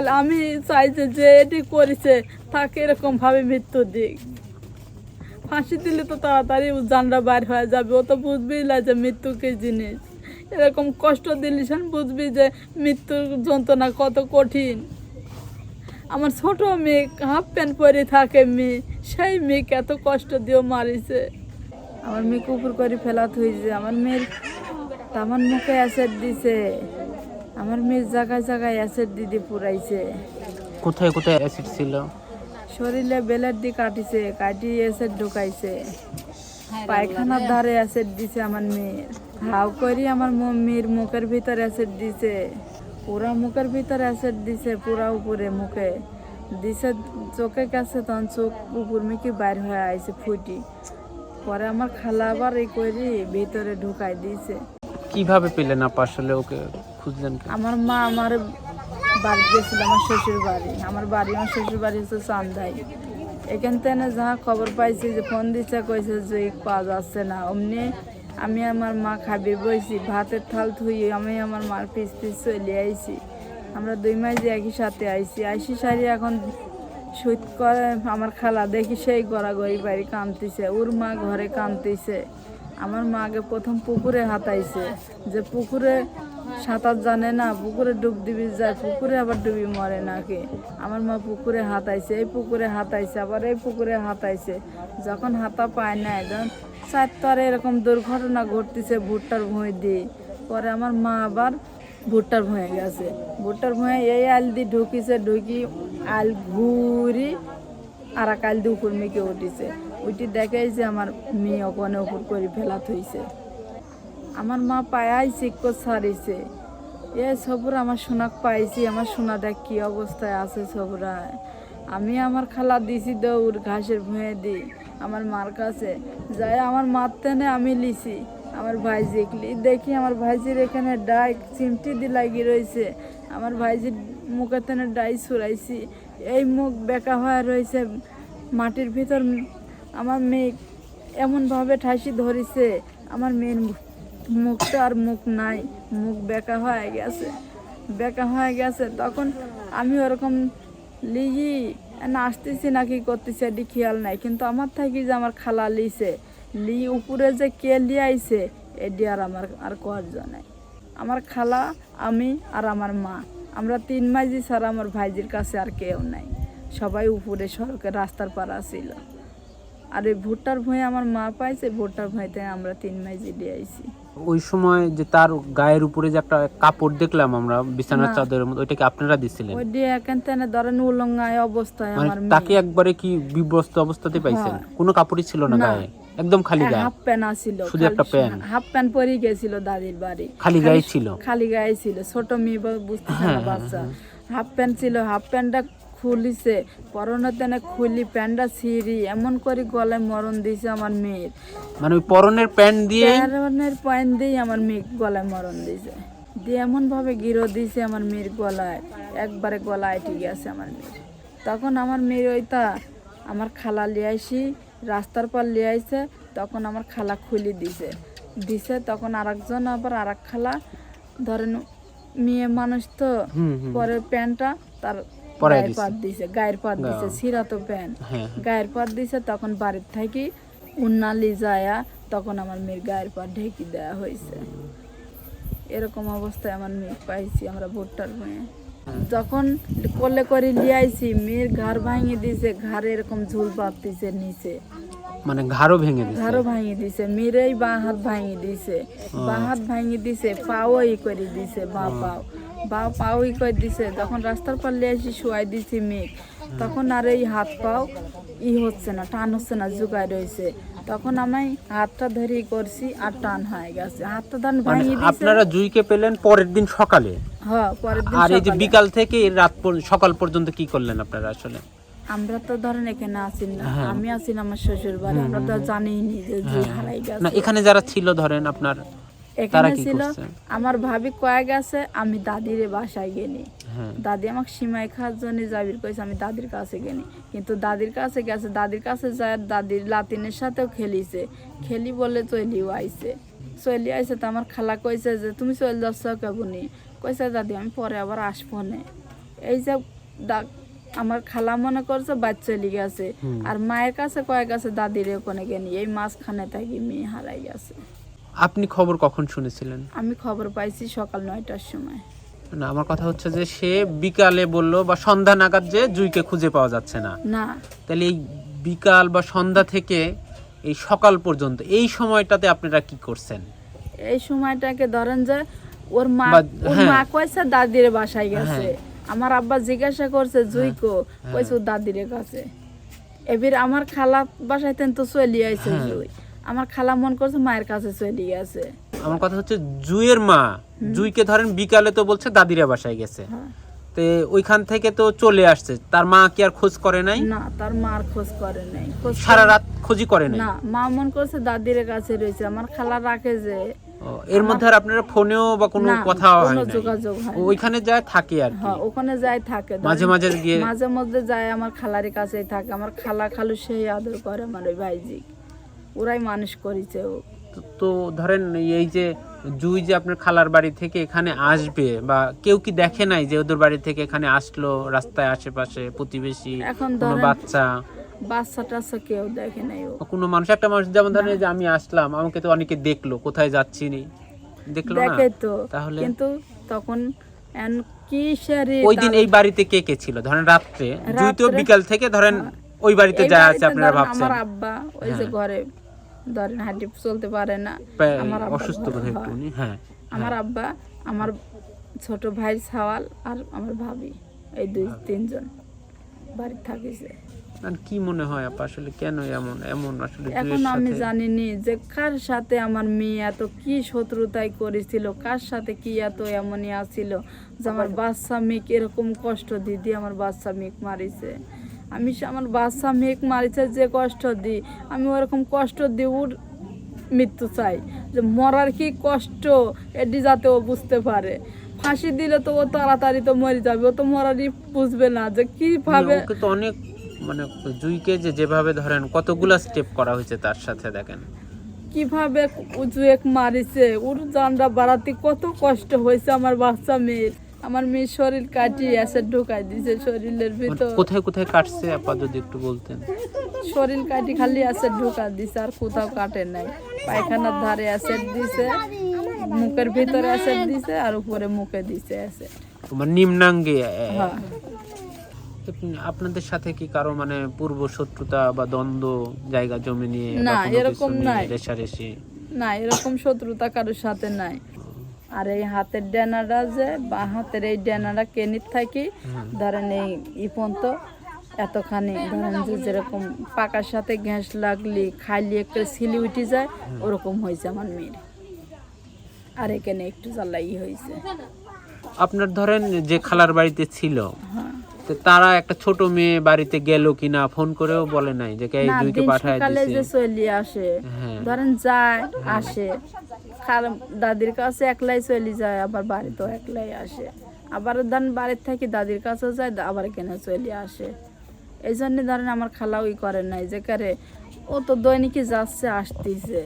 খালি আমি চাইছি যে এটি করেছে, তাকে এরকম ভাবে মৃত্যু দিক। ফাঁসি দিলে তো তাড়াতাড়ি জানটা বাইর হয়ে যাবে, ও তো বুঝবি না যে মৃত্যু কি জিনিস। এরকম কষ্ট দিলিস বুঝবি যে মৃত্যুর যন্ত্রণা কত কঠিন। আমার ছোট মেয়ে হাফ প্যান্ট পরে থাকে মেয়ে, সেই মেয়েকে এত কষ্ট দিয়েও মারিছে। আমার মেয়েকে উপর করে ফেলাত হয়েছে, আমার মেয়ের আমার মুখে অ্যাসিড দিছে। আমার মেয়ের জায়গায় জায়গায় অ্যাসিড দিদি পুরাইছে। কোথায় কোথায় অ্যাসিড ছিল? শরীরে বেলের দিয়ে কাটিছে কাটি অ্যাসিড ঢুকাইছে। পায়খানার ধারে অ্যাসিড দিছে আমার মেয়ের হাও করি আমার মেয়ের মুখের ভিতর অ্যাসিড দিছে। পুরা মুখের ভিতর অ্যাসিড দিছে পুরা উপরে মুখে। দিছে চোখে কাছে তখন চোখ উপর মিকি বাইর হয়ে আইছে ফুটি। পরে আমার খালা আবার এই করি ভিতরে ঢুকাই দিয়েছে কীভাবে পেলেন আপা আসলে ওকে? খুঁজলেন আমার মা আমার বাড়ি গেছিল, আমার শ্বশুর বাড়ি। আমার বাড়ি, আমার শ্বশুর বাড়ি হচ্ছে চান্দাই এখান থেকে যা খবর পাইছি যে ফোন দিচ্ছে কইছে যে পাওয়া যাচ্ছে না। অমনি আমি আমার মা খাবি বইছি, ভাতের থাল থুই আমি আমার মার পিস পিস চলে আইছি। আমরা দুই মাস একই সাথে আইছি। আইসি সারি এখন সুত করে আমার খালা দেখি সেই গড়াগড়ি বাড়ি কামতিছে, ওর মা ঘরে কামতিছে। আমার মা আগে প্রথম পুকুরে হাতাইছে, যে পুকুরে সাঁতার জানে না, পুকুরে ডুব দিবি, যায় পুকুরে আবার ডুবি মরে নাকি? আমার মা পুকুরে হাতাইছে এই পুকুরে হাতাইছে আবার এই পুকুরে হাতাইছে যখন হাতা পায় না যখন চার তরে এরকম দুর্ঘটনা ঘটতেছে ভুট্টার ভুঁই দিয়ে, পরে আমার মা আবার ভুট্টার ভুঁয়ে গেছে। ভুট্টার ভুঁয়ে এই আল দিয়ে ঢুকিছে, ঢুকি আল ঘুরি আর এক আল দিয়ে উপর মেকে উঠিছে। উঠি দেখাই যে আমার মেয়ে ওখানে উপর করে ফেলা থইছে। আমার মা পায়াই চিক্ক ছাড়িছে। এ সবুর আমার সোনাক পাইছি, আমার সোনা দেখ কি অবস্থায় আছে সবরায়। আমি আমার খালা দিছি দৌড়, ঘাসের ভুঁয়ে দিই আমার মার কাছে যাই, আমার মার তেনে আমি লিছি। আমার ভাইজিকলি দেখি আমার ভাইজির এখানে ডাই চিমটি দি লাগি রয়েছে আমার ভাইজির মুখে তেনে ডাই ছুড়াইছি। এই মুখ বেকা হয়ে রয়েছে মাটির ভিতর আমার মেয়ে এমনভাবে ঠাসি ধরিছে, আমার মেয়ের মুখটা আর মুখ নাই, মুখ বেকা হয়ে গেছে। বেকা হয়ে গেছে, তখন আমি ওরকম লিগি আসতেছি না, কি করতেছি এটি খেয়াল নাই। কিন্তু আমার থাকি যে আমার খালা লিছে, লি উপরে যে কে লিয়াইছে এটি আর আমার আর কর নাই। আমার খালা, আমি আর আমার মা, আমরা তিন মাইজি ছাড়া আমার ভাইজির কাছে আর কেউ নাই। সবাই উপরে সড়কের রাস্তার পাড়া ছিল। আর এই ভুট্টার ভুঁয়ে আমার মা পাইছে ভুট্টার ভুঁইতে আমরা তিন মাইজি দিয়ে আইছি। ওই সময় যে তার গায়ের উপরে যে একটা কাপড় দেখলাম আমরা বিছানার না। চাদরের মতো ওইটাকে আপনারা দিছিলেন? ওই দিয়ে এখান থেকে ধরেন উলঙ্গায় অবস্থায় মানে আমার তাকে একবারে কি বিব্রস্ত অবস্থাতে পাইছেন? হ্যাঁ। কোনো কাপড়ই ছিল না না। গায়ে? একদম খালি গায়ে হাফ প্যান্ট আছিল শুধু একটা প্যান্ট। হাফ প্যান্ট পরে গেছিল দাদির বাড়ি। খালি গায়ে ছিল? খালি গায়ে ছিল ছোট মেয়ে বা- বুঝতেছে হ্যাঁ, না বাচ্চা। হাফ প্যান্ট ছিল হাফ প্যান্টটা খুলিছে। পরনে তেনে খুলি প্যান্টটা ছিঁড়ি এমন করে গলায় মরণ দিয়েছে আমার মেয়ের। মানে ওই পরনের প্যান্ট দিয়ে? প্যারনের পয়েন্ট দিয়ে আমার মেয়ে গলায় মরণ দিয়েছে দিয়ে এমন ভাবে গিরো দিয়েছে আমার মেয়ের গলায়। একবারে গলায় ঠিক আছে আমার মেয়ের। তখন আমার মেয়ের ওইটা আমার খালা লিয়াইছি রাস্তার পর লিয়াইছে তখন আমার খালা খুলি দিছে। দিছে তখন আরেকজন আবার আর এক খালা। ধরেন মেয়ে মানুষ তো পরে প্যান্টটা তার পরাই গায়ের দিছে। দিছে গায়ের পাত দিছে ছিঁড়া তো প্যান্ট। হ্যাঁ গায়ের পাট দিছে তখন বাড়ির থাকি উন্নালি যায়া তখন আমার মেয়ের গায়ের পাট ঢেকি দেওয়া হয়েছে এরকম অবস্থায় আমার মেয়ে পাইছি আমরা ভুট্টার মেয়ে। যখন কোলে করে লিয়াইছি মেয়ের ঘাড় ভাঙিয়ে দিছে ঘাড়ে এরকম ঝুল পাতিছে নিচে। মানে ঘাড়ও ভেঙে দিছে? ঘাড়ও ভাঙিয়ে দিছে মেয়েরই বাঁ হাত ভাঙিয়ে দিছে। বাঁ হাত ভাঙিয়ে দিছে পাও ই করে দিছে বাঁ পাও। বা পাও ই করে দিছে। যখন রাস্তার পর লিয়াইছি শুয়াই দিছি মেঘ। তখন আর এই হাত পাও ই হচ্ছে না টান হচ্ছে না জুগায় রয়েছে তখন আমি হাতটা ধরে করছি আর টান হয়ে গেছে। হাতটা ধান মানে ভাঙিয়ে আপনারা জুইকে পেলেন পরের দিন সকালে? হ্যাঁ পরের দিন আর এই যে বিকাল থেকে রাত সকাল পর্যন্ত কি করলেন আপনারা আসলে? আমরা তো ধরেন এখানে আছি না। হ্যাঁ। আমি আছি না আমার শ্বশুর বাড়ি আমরা তো জানি নি যে জুই হারাই গেছে। না এখানে যারা ছিল ধরেন আপনার এখানে ছিল আমার ভাবি কয়ে গেছে আমি দাদির বাসায় গেনি। হ্যাঁ। দাদি আমাকে সীমাই খাওয়ার জন্য যাবির কইছে আমি দাদির কাছে গেনি। কিন্তু দাদির কাছে গেছে দাদির কাছে যায় দাদির লাতিনের সাথেও খেলিছে। খেলি বলে চলিও আইছে। চলি আইছে তো আমার খালা কইছে যে তুমি চলে যাচ্ছ কেবনি? কইছে দাদি আমি পরে আবার আসব নে। এই যে আমার খালা মনে করছে বাচ্চা চলে গেছে। আর মায়ের কাছে কয়েক আছে দাদির ওখানে গেনি। এই মাঝখানে থাকি মেয়ে হারাই গেছে। আপনি খবর কখন শুনেছিলেন? আমি খবর পাইছি সকাল নয়টার সময়। না আমার কথা হচ্ছে যে সে বিকালে বলল বা সন্ধ্যা নাগাদ যে জুইকে খুঁজে পাওয়া যাচ্ছে না। না। তাহলে এই বিকাল বা সন্ধ্যা থেকে এই সকাল পর্যন্ত এই সময়টাতে আপনারা কি করছেন? এই সময়টাকে ধরেন যে ওর মা ওর হ্যাঁ। মা কইছে দাদির বাসায় গেছে। আমার আব্বা জিজ্ঞাসা করছে জুইকো হ্যাঁ। কইছে ও দাদির কাছে। এবার আমার খালা বাসায় তো চলে আইছে হ্যাঁ। জুই। আমার খালা মন করছে মায়ের কাছে চলে গেছে। আমার কথা হচ্ছে জুইয়ের মা জুইকে ধরেন বিকালে তো বলছে দাদিরা বাসায় গেছে। হ্যাঁ। তে ওইখান থেকে তো চলে আসছে। তার মা কি আর খোঁজ করে নাই? না তার মার খোঁজ করে নাই। সারা রাত খোঁজই করে নাই? না মা মন করছে দাদির কাছে রয়েছে। আমার খালা রাখে যে এর মধ্যে আর আপনারা ফোনেও বা কোনো কথা হয় নাই? যোগাযোগ হয় ওইখানে যায় থাকে আর হ্যাঁ ওখানে যাই থাকে। মাঝে মাঝে গিয়ে মাঝে মধ্যে যায় আমার খালার কাছেই থাকে। আমার খালা খালু সেই আদর করে আমার ওই ভাইজি। ওরাই মানুষ করেছে ও। তো- ধরেন এই যে জুই যে আপনার খালার বাড়ি থেকে এখানে আসবে বা কেউ কি দেখে নাই যে ওদের বাড়ি থেকে এখানে আসলো রাস্তায় আশেপাশে প্রতিবেশী এখন বাচ্চা? বাচ্চা টাচ্চা কেউ দেখে নাই ও। কোনো মানুষ একটা মানুষ যেমন ধরেন যে আমি আসলাম আমাকে তো অনেকে দেখল কোথায় যাচ্ছি নি দেখল না? তো তাহলে? কিন্তু তখন কি ওই দিন এই বাড়িতে কে কে ছিল? ধরেন রাত্রে। জুই তো বিকাল থেকে ধরেন ওই বাড়িতে যা আছে আপনারা ভাবছেন। আমার আব্বা ওই যে হ্যাঁ। ঘরে ধরেন হাঁটি চলতে পারে না আমার অসুস্থ ঘরে বোধ হয় হয়। একটু উনি, হ্যাঁ। আমার আব্বা আমার ছোট ভাই সাওয়াল আর আমার ভাবি এই দুই তিনজন বাড়ি থাকিছে। আর কি মনে হয় আপা আসলে কেন এমন এমন আসলে এখন আমি জানিনি যে কার সাথে আমার মেয়ে এত কি শত্রুতাই করেছিল কার সাথে কি এত এমনই আছিল যে আমার বাচ্চা মেয়েকে এরকম কষ্ট দিদি আমার বাচ্চা মেয়েক মারিছে। আমি আমার বাচ্চা মেঘ মারিছে যে কষ্ট দিই আমি ওরকম কষ্ট দিই ওর মৃত্যু চাই। যে মরার কি কষ্ট এটি যাতে ও বুঝতে পারে। ফাঁসি দিলে তো ও তাড়াতাড়ি তো মরে যাবে ও তো মরারই বুঝবে না যে কীভাবে তো অনেক মানে জুইকে যে যেভাবে ধরেন কতগুলা স্টেপ করা হয়েছে তার সাথে দেখেন। কীভাবে এক মারিছে ওর জানটা বাড়াতে কত কষ্ট হয়েছে আমার বাচ্চা মেয়ের। আমার মেয়ের শরীর কাটিয়ে এসে ঢোকাই দিছে শরীরের মানে ভিতর। কোথায় কোথায় কাটছে? আপা যদি একটু বলতেন। শরীর কাটি খালি এসে ঢোকা দিছে আর কোথাও কাটে নাই। পায়খানার ধারে অ্যাসেড দিছে মুখের ভিতরে অ্যাসেড দিছে আর উপরে মুখে দিছে অ্যাসেড তোমার নিম্নাঙ্গে এ, হ্যাঁ। আপনি- আপনাদের সাথে কি কারও মানে পূর্ব শত্রুতা বা দ্বন্দ্ব জায়গা জমি নিয়ে না, এরকম নাই। রেষারেষি না এরকম শত্রুতা কারোর সাথে নাই। আর এই হাতের ডেনাটা যে বা হাতের এই ডেনাটা কেনির থাকি ধরেন এই ইপন তো এতখানি ধরেন যে যেরকম পাকার সাথে গ্যাস লাগলি খাইলি একটু সিলি উঠে যায় ওরকম হয়েছে আমার মেয়ের। আর এখানে একটু জ্বালাই হয়েছে। আপনার ধরেন যে খালার বাড়িতে ছিল হ্যাঁ। তো তারা একটা ছোট মেয়ে বাড়িতে গেল কিনা ফোন করেও বলে নাই যে এই দুইকে পাঠায় সকালে যে দিছে চলে আসে হ্যাঁ। ধরেন যায় আসে। দাদির কাছে একলাই চলে যায় আবার বাড়িতেও একলাই আসে। আবার ধরেন বাড়ির থেকে দাদির কাছে যায় আবার এখানে চলে আসে। এই জন্য ধরেন আমার খালা ওই করে নাই যে কারে ও তো দৈনিকই যাচ্ছে আসতেছে।